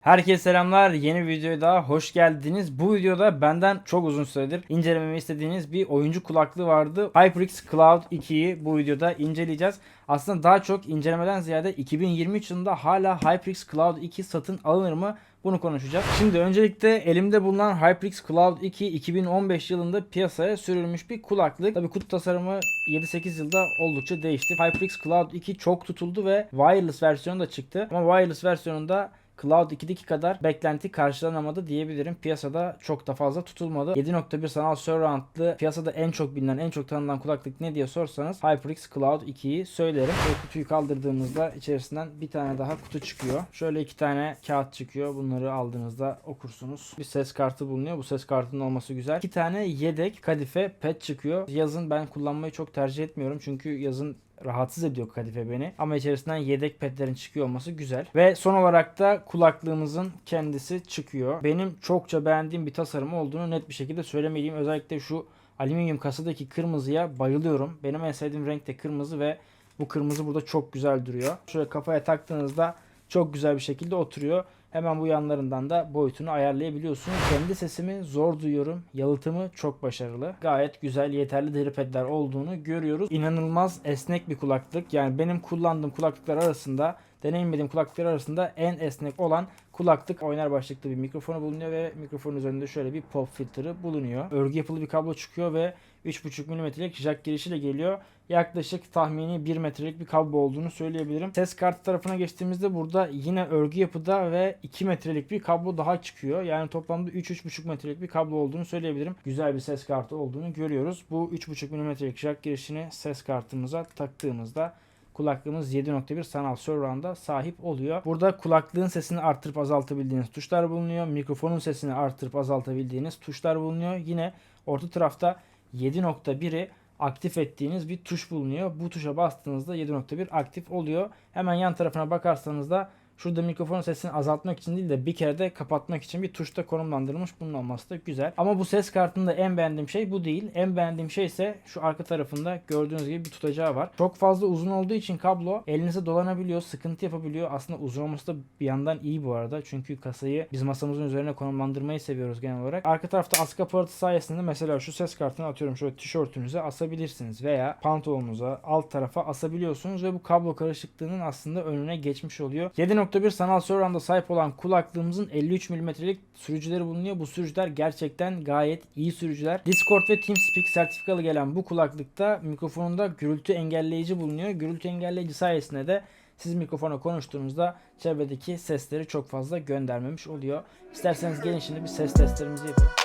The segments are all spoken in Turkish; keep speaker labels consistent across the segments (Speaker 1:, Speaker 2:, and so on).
Speaker 1: Herkese selamlar. Yeni videoya daha hoş geldiniz. Bu videoda benden çok uzun süredir incelememi istediğiniz bir oyuncu kulaklığı vardı. HyperX Cloud 2'yi bu videoda inceleyeceğiz. Aslında daha çok incelemeden ziyade 2023 yılında hala HyperX Cloud 2 satın alınır mı? Bunu konuşacağız. Şimdi öncelikle elimde bulunan HyperX Cloud 2 2015 yılında piyasaya sürülmüş bir kulaklık. Tabii kutu tasarımı 7-8 yılda oldukça değişti. HyperX Cloud 2 çok tutuldu ve wireless versiyonu da çıktı. Ama wireless versiyonunda Cloud 2'deki kadar beklenti karşılanamadı diyebilirim. Piyasada çok da fazla tutulmadı. 7.1 sanal surroundlı piyasada en çok bilinen, en çok tanınan kulaklık ne diye sorsanız HyperX Cloud 2'yi söylerim. Ve kutuyu kaldırdığımızda içerisinden bir tane daha kutu çıkıyor. Şöyle iki tane kağıt çıkıyor. Bunları aldığınızda okursunuz. Bir ses kartı bulunuyor. Bu ses kartının olması güzel. İki tane yedek kadife pet çıkıyor. Yazın ben kullanmayı çok tercih etmiyorum. Çünkü yazın rahatsız ediyor kadife beni. Ama içerisinden yedek petlerin çıkıyor olması güzel. Ve son olarak da kulaklığımızın kendisi çıkıyor. Benim çokça beğendiğim bir tasarım olduğunu net bir şekilde söylemeliyim. Özellikle şu alüminyum kasadaki kırmızıya bayılıyorum. Benim en sevdiğim renk de kırmızı ve bu kırmızı burada çok güzel duruyor. Şöyle kafaya taktığınızda çok güzel bir şekilde oturuyor. Hemen bu yanlarından da boyutunu ayarlayabiliyorsunuz. Kendi sesimi zor duyuyorum. Yalıtımı çok başarılı. Gayet güzel, yeterli deri pedler olduğunu görüyoruz. İnanılmaz esnek bir kulaklık. Yani benim kullandığım kulaklıklar arasında deneyimlediğim kulaklıklar arasında en esnek olan kulaklık oynar başlıklı bir mikrofonu bulunuyor ve mikrofonun üzerinde şöyle bir pop filtre bulunuyor. Örgü yapılı bir kablo çıkıyor ve 3.5 mm'lik jack girişiyle geliyor. Yaklaşık tahmini 1 metrelik bir kablo olduğunu söyleyebilirim. Ses kartı tarafına geçtiğimizde burada yine örgü yapıda ve 2 metrelik bir kablo daha çıkıyor. Yani toplamda 3-3.5 metrelik bir kablo olduğunu söyleyebilirim. Güzel bir ses kartı olduğunu görüyoruz. Bu 3.5 mm'lik jack girişini ses kartımıza taktığımızda kulaklığımız 7.1 sanal surround'a sahip oluyor. Burada kulaklığın sesini arttırıp azaltabildiğiniz tuşlar bulunuyor. Mikrofonun sesini arttırıp azaltabildiğiniz tuşlar bulunuyor. Yine orta tarafta 7.1'i aktif ettiğiniz bir tuş bulunuyor. Bu tuşa bastığınızda 7.1 aktif oluyor. Hemen yan tarafına bakarsanız da Şurada mikrofonun sesini azaltmak için değil de bir kere de kapatmak için bir tuşta konumlandırılmış. Bunun olması da güzel. Ama bu ses kartında en beğendiğim şey bu değil. En beğendiğim şey ise şu arka tarafında gördüğünüz gibi bir tutacağı var. Çok fazla uzun olduğu için kablo elinize dolanabiliyor, sıkıntı yapabiliyor. Aslında uzun olması da bir yandan iyi bu arada. Çünkü kasayı biz masamızın üzerine konumlandırmayı seviyoruz genel olarak. Arka tarafta askı aparatı sayesinde mesela şu ses kartını atıyorum şöyle tişörtünüze asabilirsiniz veya pantolonunuza alt tarafa asabiliyorsunuz ve bu kablo karışıklığının aslında önüne geçmiş oluyor. 7.1 sanal surround'a sahip olan kulaklığımızın 53 mm'lik sürücüleri bulunuyor. Bu sürücüler gerçekten gayet iyi sürücüler. Discord ve TeamSpeak sertifikalı gelen bu kulaklıkta mikrofonunda gürültü engelleyici bulunuyor. Gürültü engelleyici sayesinde de siz mikrofona konuştuğunuzda çevredeki sesleri çok fazla göndermemiş oluyor. İsterseniz gelin şimdi bir ses testlerimizi yapalım.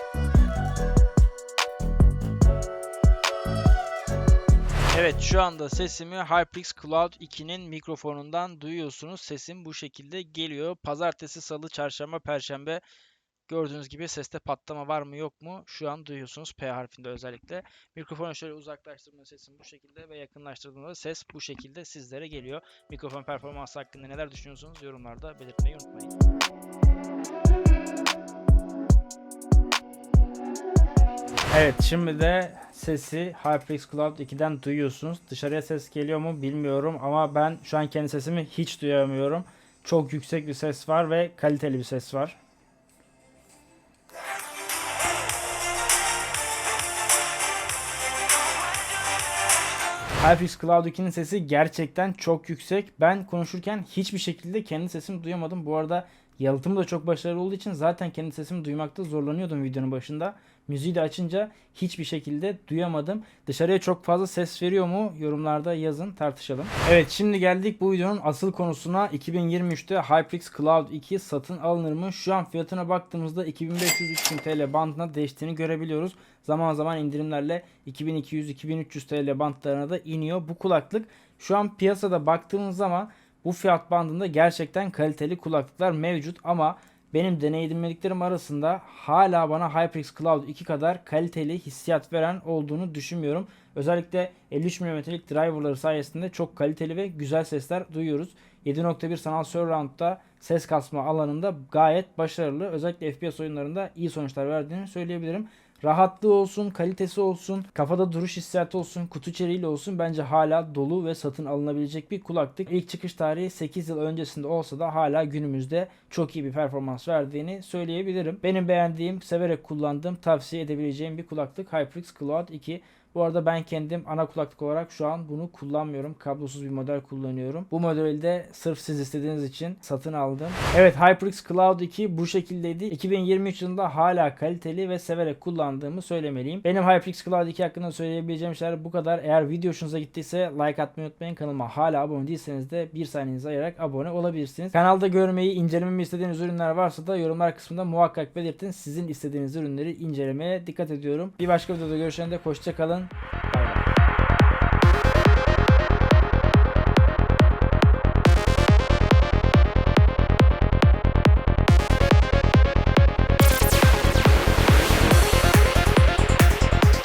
Speaker 1: Evet şu anda sesimi HyperX Cloud 2'nin mikrofonundan duyuyorsunuz. Sesim bu şekilde geliyor. Pazartesi, salı, çarşamba, perşembe gördüğünüz gibi seste patlama var mı yok mu? Şu an duyuyorsunuz P harfinde özellikle. Mikrofonu şöyle uzaklaştırdığımda sesim bu şekilde ve yakınlaştırdığımda ses bu şekilde sizlere geliyor. Mikrofon performansı hakkında neler düşünüyorsunuz yorumlarda belirtmeyi unutmayın. Evet şimdi de sesi HyperX Cloud 2'den duyuyorsunuz. Dışarıya ses geliyor mu bilmiyorum ama ben şu an kendi sesimi hiç duyamıyorum. Çok yüksek bir ses var ve kaliteli bir ses var. HyperX Cloud 2'nin sesi gerçekten çok yüksek. Ben konuşurken hiçbir şekilde kendi sesimi duyamadım. Bu arada yalıtımı da çok başarılı olduğu için zaten kendi sesimi duymakta zorlanıyordum videonun başında. Müziği de açınca hiçbir şekilde duyamadım. Dışarıya çok fazla ses veriyor mu? Yorumlarda yazın tartışalım. Evet şimdi geldik bu videonun asıl konusuna. 2023'te HyperX Cloud 2 satın alınır mı? Şu an fiyatına baktığımızda 2500-3000 TL bandına değiştiğini görebiliyoruz. Zaman zaman indirimlerle 2200-2300 TL bantlarına da iniyor. Bu kulaklık şu an piyasada baktığımız zaman bu fiyat bandında gerçekten kaliteli kulaklıklar mevcut ama benim deneyimlediklerim arasında hala bana HyperX Cloud 2 kadar kaliteli hissiyat veren olduğunu düşünmüyorum. Özellikle 53 mm'lik driverları sayesinde çok kaliteli ve güzel sesler duyuyoruz. 7.1 sanal surround'da ses kasma alanında gayet başarılı. Özellikle FPS oyunlarında iyi sonuçlar verdiğini söyleyebilirim. Rahatlığı olsun, kalitesi olsun, kafada duruş hissiyatı olsun, kutu içeriğiyle olsun bence hala dolu ve satın alınabilecek bir kulaklık. İlk çıkış tarihi 8 yıl öncesinde olsa da hala günümüzde çok iyi bir performans verdiğini söyleyebilirim. Benim beğendiğim, severek kullandığım, tavsiye edebileceğim bir kulaklık HyperX Cloud 2. Bu arada ben kendim ana kulaklık olarak şu an bunu kullanmıyorum. Kablosuz bir model kullanıyorum. Bu modeli de sırf siz istediğiniz için satın aldım. Evet HyperX Cloud 2 bu şekildeydi. 2023 yılında hala kaliteli ve severek kullandığımı söylemeliyim. Benim HyperX Cloud 2 hakkında söyleyebileceğim şeyler bu kadar. Eğer video hoşunuza gittiyse like atmayı unutmayın. Kanalıma hala abone değilseniz de bir saniyenizi ayırarak abone olabilirsiniz. Kanalda görmeyi, incelememi istediğiniz ürünler varsa da yorumlar kısmında muhakkak belirtin. Sizin istediğiniz ürünleri incelemeye dikkat ediyorum. Bir başka videoda görüşene dek hoşçakalın. soon.